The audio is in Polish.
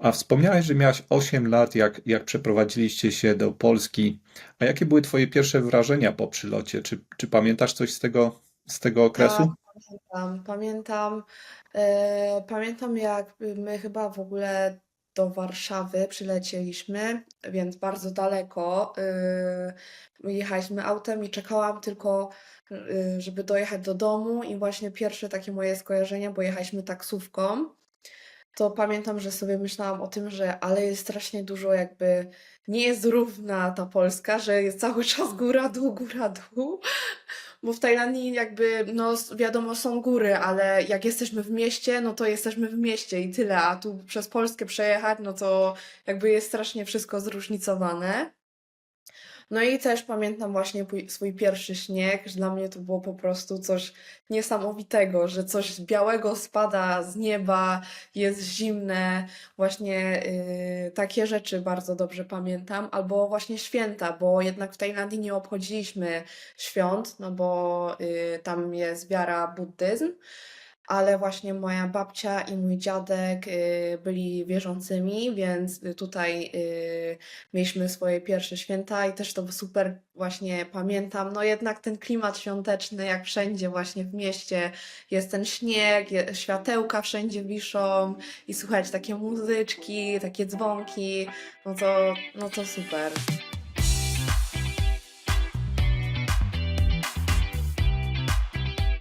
A wspomniałeś, że miałaś 8 lat, jak, jak przeprowadziliście się do Polski. A jakie były twoje pierwsze wrażenia po przylocie? Czy, czy pamiętasz coś z tego, z tego Tak, okresu? pamiętam. Pamiętam, e, pamiętam jak my chyba w ogóle do Warszawy przylecieliśmy, więc bardzo daleko. e, jechaliśmy autem i czekałam tylko, e, żeby dojechać do domu i właśnie pierwsze takie moje skojarzenia, bo jechaliśmy taksówką, to pamiętam, że sobie myślałam o tym, że ale jest strasznie dużo jakby nie jest równa ta Polska, że jest cały czas góra, dół, góra, dół. Bo w Tajlandii jakby, no wiadomo, są góry, ale jak jesteśmy w mieście, no to jesteśmy w mieście i tyle, a tu przez Polskę przejechać, no to jakby jest strasznie wszystko zróżnicowane. No i też pamiętam właśnie swój pierwszy śnieg, że dla mnie to było po prostu coś niesamowitego, że coś białego spada z nieba, jest zimne, właśnie y, takie rzeczy bardzo dobrze pamiętam, albo właśnie święta, bo jednak w Tajlandii nie obchodziliśmy świąt, no bo y, tam jest wiara buddyzm, ale właśnie moja babcia i mój dziadek y, byli wierzącymi, więc tutaj y, mieliśmy swoje pierwsze święta i też to super właśnie pamiętam. No jednak ten klimat świąteczny, jak wszędzie właśnie w mieście jest ten śnieg, światełka wszędzie wiszą i słuchać takie muzyczki, takie dzwonki, no to, no to super.